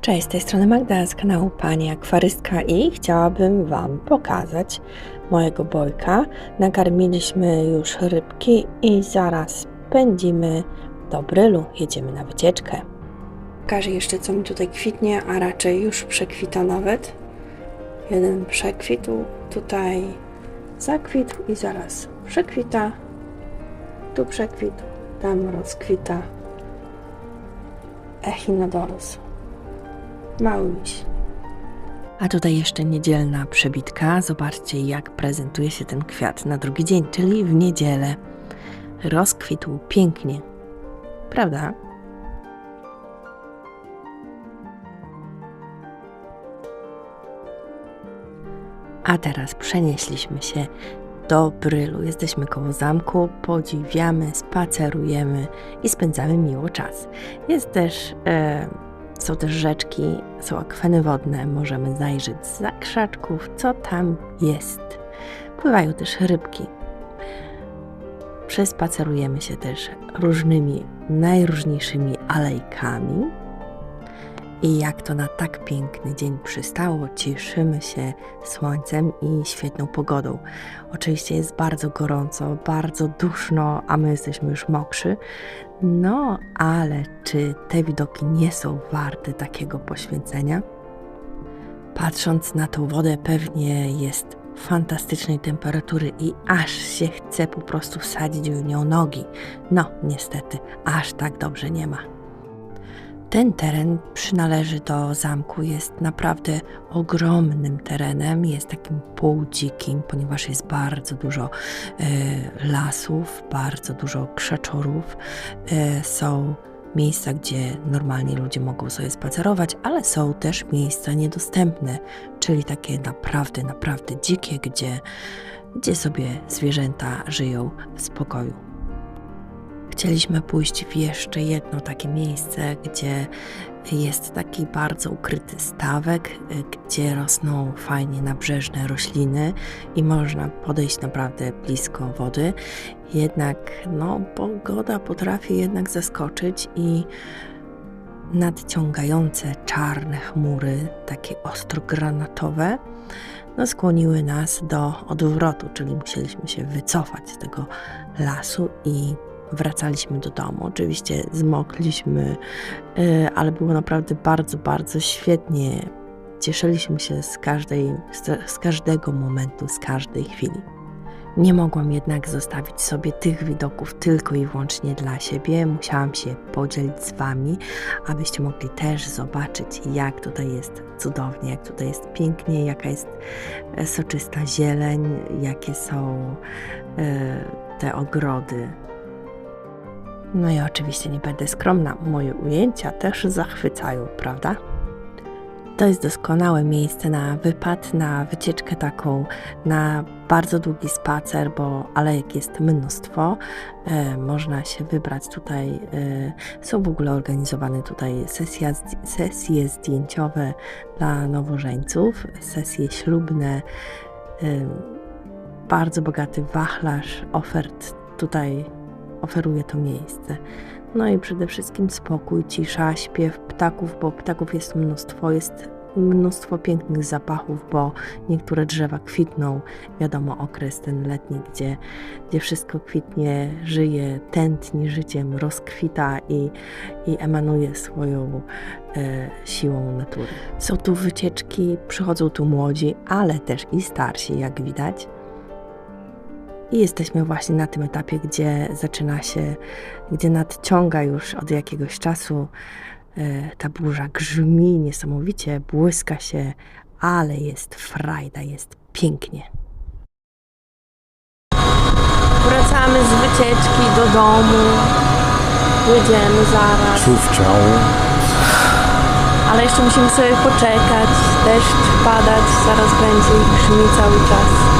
Cześć, z tej strony Magda z kanału Pani Akwarystka i chciałabym Wam pokazać mojego bojka. Nakarmiliśmy już rybki i zaraz pędzimy do brylu. Jedziemy na wycieczkę. Pokażę jeszcze co mi tutaj kwitnie, a raczej już przekwita nawet. Jeden przekwitł, tutaj zakwitł i zaraz przekwita. Tu przekwitł, tam rozkwita. Echinodorus. Mały miś. A tutaj jeszcze niedzielna przebitka. Zobaczcie, jak prezentuje się ten kwiat na drugi dzień, czyli w niedzielę. Rozkwitł pięknie. Prawda? A teraz przenieśliśmy się do Brylu. Jesteśmy koło zamku, podziwiamy, spacerujemy i spędzamy miło czas. Jest też, e, są też rzeczki, są akweny wodne, możemy zajrzeć za krzaczków, co tam jest. Pływają też rybki. Przespacerujemy się też różnymi, najróżniejszymi alejkami. I jak to na tak piękny dzień przystało, cieszymy się słońcem i świetną pogodą. Oczywiście jest bardzo gorąco, bardzo duszno, a my jesteśmy już mokrzy. No, ale czy te widoki nie są warte takiego poświęcenia? Patrząc na tą wodę, pewnie jest fantastycznej temperatury i aż się chce po prostu wsadzić w nią nogi. No, niestety, aż tak dobrze nie ma. Ten teren przynależy do zamku, jest naprawdę ogromnym terenem, jest takim półdzikim, ponieważ jest bardzo dużo e, lasów, bardzo dużo krzaczorów. E, są miejsca, gdzie normalnie ludzie mogą sobie spacerować, ale są też miejsca niedostępne, czyli takie naprawdę, naprawdę dzikie, gdzie, gdzie sobie zwierzęta żyją w spokoju. Chcieliśmy pójść w jeszcze jedno takie miejsce, gdzie jest taki bardzo ukryty stawek, gdzie rosną fajnie nabrzeżne rośliny i można podejść naprawdę blisko wody. Jednak no, pogoda potrafi jednak zaskoczyć i nadciągające czarne chmury, takie ostro granatowe, no, skłoniły nas do odwrotu, czyli musieliśmy się wycofać z tego lasu i wracaliśmy do domu. Oczywiście zmokliśmy, y, ale było naprawdę bardzo, bardzo świetnie. Cieszyliśmy się z, każdej, z każdego momentu, z każdej chwili. Nie mogłam jednak zostawić sobie tych widoków tylko i wyłącznie dla siebie. Musiałam się podzielić z Wami, abyście mogli też zobaczyć, jak tutaj jest cudownie, jak tutaj jest pięknie, jaka jest e, soczysta zieleń, jakie są e, te ogrody no i oczywiście nie będę skromna, moje ujęcia też zachwycają, prawda? To jest doskonałe miejsce na wypad, na wycieczkę taką, na bardzo długi spacer, bo alejek jest mnóstwo. E, można się wybrać tutaj. E, są w ogóle organizowane tutaj sesja, sesje zdjęciowe dla nowożeńców, sesje ślubne. E, bardzo bogaty wachlarz ofert tutaj oferuje to miejsce. No i przede wszystkim spokój, cisza, śpiew ptaków, bo ptaków jest mnóstwo, jest mnóstwo pięknych zapachów, bo niektóre drzewa kwitną. Wiadomo, okres ten letni, gdzie, gdzie wszystko kwitnie, żyje, tętni życiem, rozkwita i, i emanuje swoją e, siłą natury. Są tu wycieczki, przychodzą tu młodzi, ale też i starsi, jak widać. I jesteśmy właśnie na tym etapie, gdzie zaczyna się, gdzie nadciąga już od jakiegoś czasu e, ta burza, grzmi niesamowicie, błyska się, ale jest frajda, jest pięknie. Wracamy z wycieczki do domu. Jedziemy zaraz. Czówczał. Ale jeszcze musimy sobie poczekać. Deszcz padać, zaraz będzie i grzmi cały czas.